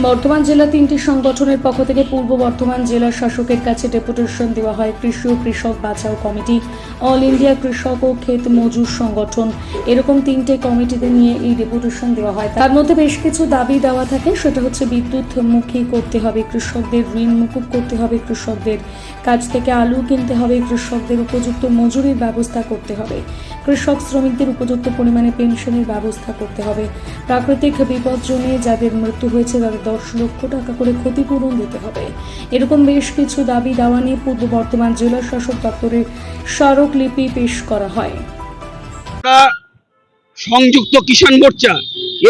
বর্ধমান জেলা তিনটি সংগঠনের পক্ষ থেকে পূর্ব বর্ধমান জেলা শাসকের কাছে ডেপুটেশন দেওয়া হয় কৃষি ও কৃষক বাঁচাও কমিটি, অল ইন্ডিয়া কৃষক ও ক্ষেত মজুর সংগঠন। এরকম তিনটে কমিটিতে নিয়ে এই ডেপুটেশন দেওয়া হয়। তার মধ্যে বেশ কিছু দাবি দেওয়া থাকে। সেটা হচ্ছে বিদ্যুৎ মুখী করতে হবে কৃষকদের, ঋণ মুকুব করতে হবে কৃষকদের কাছ থেকে আলু কিনতে হবে কৃষকদের, উপযুক্ত মজুরির ব্যবস্থা করতে হবে। কৃষক শ্রমিকদের উপযুক্ত পরিমাণে পেনশনের ব্যবস্থা করতে হবে। প্রাকৃতিক বিপর্যয়ে যাদের মৃত্যু হয়েছে, তাদের দশ লক্ষ টাকা করে ক্ষতিপূরণ দিতে হবে। এরকম বেশ কিছু দাবি দাওয়া নিয়ে পূর্ব বর্ধমান জেলা শাসক দপ্তরে স্মারকলিপি পেশ করা হয়। সংযুক্ত কিষাণ মোর্চা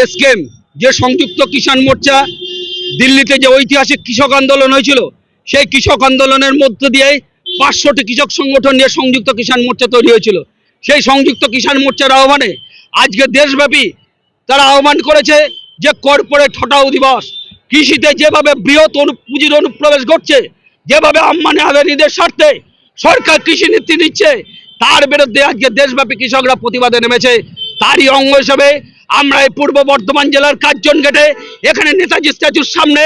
এসকেম যে সংযুক্ত কিষাণ মোর্চা দিল্লিতে যে ঐতিহাসিক কৃষক আন্দোলন হয়েছিল, সেই কৃষক আন্দোলনের মধ্য দিয়ে পাঁচশোটি কৃষক সংগঠন নিয়ে সংযুক্ত কিষাণ মোর্চা তৈরি হয়েছিল। সেই সংযুক্ত কিষাণ মোর্চার আহ্বানে আজকে দেশব্যাপী তারা আহ্বান করেছে যে কর্পোরেট হটাও দিবস। কৃষিতে যেভাবে বৃহৎ অনু পুঁজির অনুপ্রবেশ ঘটছে, যেভাবে আম্মানে আদানিদের স্বার্থে সরকার কৃষি নীতি নিচ্ছে, তার বিরুদ্ধে আজকে দেশব্যাপী কৃষকরা প্রতিবাদে নেমেছে। তারই অঙ্গ হিসেবে আমরা এই পূর্ব বর্ধমান জেলার কার্জন গেটে এখানে নেতাজি স্ট্যাচুর সামনে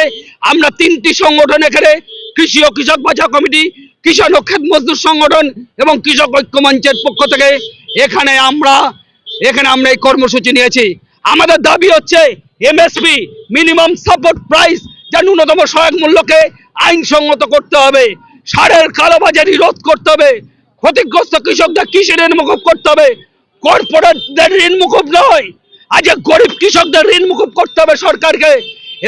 আমরা তিনটি সংগঠন এখানে কৃষি ও কৃষক বাঁচাও কমিটি কৃষক ও ক্ষেত মজদুর সংগঠন এবং কৃষক ঐক্য মঞ্চের পক্ষ থেকে এখানে আমরা এখানে আমরা এই কর্মসূচি নিয়েছি। আমাদের দাবি হচ্ছে এমএসপি মিনিমাম সাপোর্ট প্রাইস যা ন্যূনতম সহায়ক মূল্যকে আইনসঙ্গত করতে হবে। সারের কালোবাজারি রোধ করতে হবে। ক্ষতিগ্রস্ত কৃষকদের কৃষি ঋণ মুকুব করতে হবে। কর্পোরেটদের ঋণ মুকুব নয়। আজ গরিব কৃষকদের ঋণ মুকুব করতে হবে সরকারকে।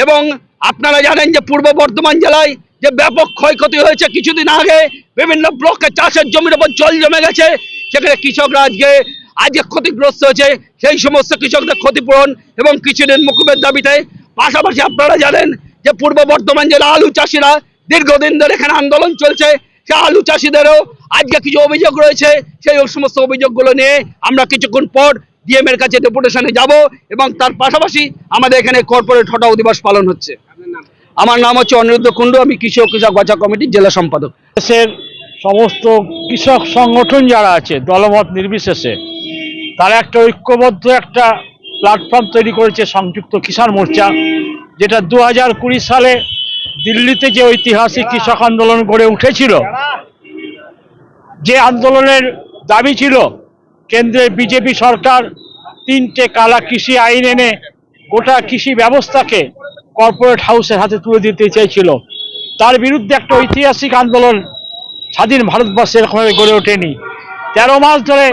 এবং আপনারা জানেন যে পূর্ব বর্ধমান জেলায় যে ব্যাপক ক্ষয়ক্ষতি হয়েছে কিছুদিন আগে, বিভিন্ন ব্লকে চাষের জমির উপর জল জমে গেছে, সেখানে কৃষকরা আজকে আজকে ক্ষতিগ্রস্ত হয়েছে। সেই সমস্ত কৃষকদের ক্ষতিপূরণ এবং কিছুদিন মুকুবের দাবিতে। পাশাপাশি আপনারা জানেন যে পূর্ব বর্ধমান জেলা আলু চাষিরা দীর্ঘদিন ধরে এখানে আন্দোলন চলছে। সে আলু চাষিদেরও আজকে কিছু অভিযোগ রয়েছে। সেই সমস্ত অভিযোগগুলো নিয়ে আমরা কিছুক্ষণ পর ডিএম এর কাছে ডেপুটেশনে যাব এবং তার পাশাপাশি আমাদের এখানে কর্পোরেট হটাও দিবস পালন হচ্ছে। আমার নাম হচ্ছে অনিরুদ্ধ কুণ্ডু, আমি কৃষক কৃষক বাঁচা কমিটির জেলা সম্পাদক। দেশের সমস্ত কৃষক সংগঠন যারা আছে, দলমত নির্বিশেষে, তারা একটা ঐক্যবদ্ধ একটা প্ল্যাটফর্ম তৈরি করেছে সংযুক্ত কিষাণ মোর্চা, যেটা দু হাজার কুড়ি সালে দিল্লিতে যে ঐতিহাসিক কৃষক আন্দোলন গড়ে উঠেছিল, যে আন্দোলনের দাবি ছিল কেন্দ্রের বিজেপি সরকার তিনটে কালা কৃষি আইন এনে গোটা কৃষি ব্যবস্থাকে কর্পোরেট হাউসের হাতে তুলে দিতে চেয়েছিল তার বিরুদ্ধে একটা ঐতিহাসিক আন্দোলন স্বাধীন ভারতবর্ষে এরকমভাবে গড়ে ওঠেনি। তেরো মাস ধরে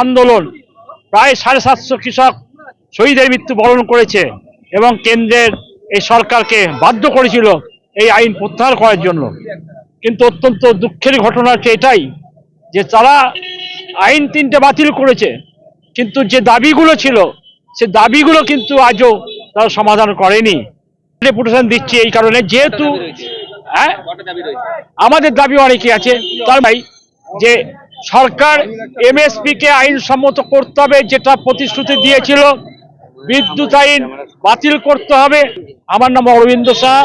আন্দোলন, প্রায় সাড়ে সাতশো কৃষক শহীদের মৃত্যু বরণ করেছে এবং কেন্দ্রের এই সরকারকে বাধ্য করেছিল এই আইন প্রত্যাহার করার জন্য। কিন্তু অত্যন্ত দুঃখের ঘটনা হচ্ছে এটাই যে তারা আইন তিনটে বাতিল করেছে, কিন্তু যে দাবিগুলো ছিল, সে দাবিগুলো কিন্তু আজও তারা সমাধান করেনি। ডেপুটেশন দিচ্ছি এই কারণে, যেহেতু হ্যাঁ? আমাদের দাবি অনেকই আছে। তার ভাই, যে সরকার এমএসপি কে আইনসম্মত করতে হবে, যেটা প্রতিশ্রুতি দিয়েছিল, বিদ্যুৎ আইন বাতিল করতে হবে। আমার নাম অরবিন্দ শাহ।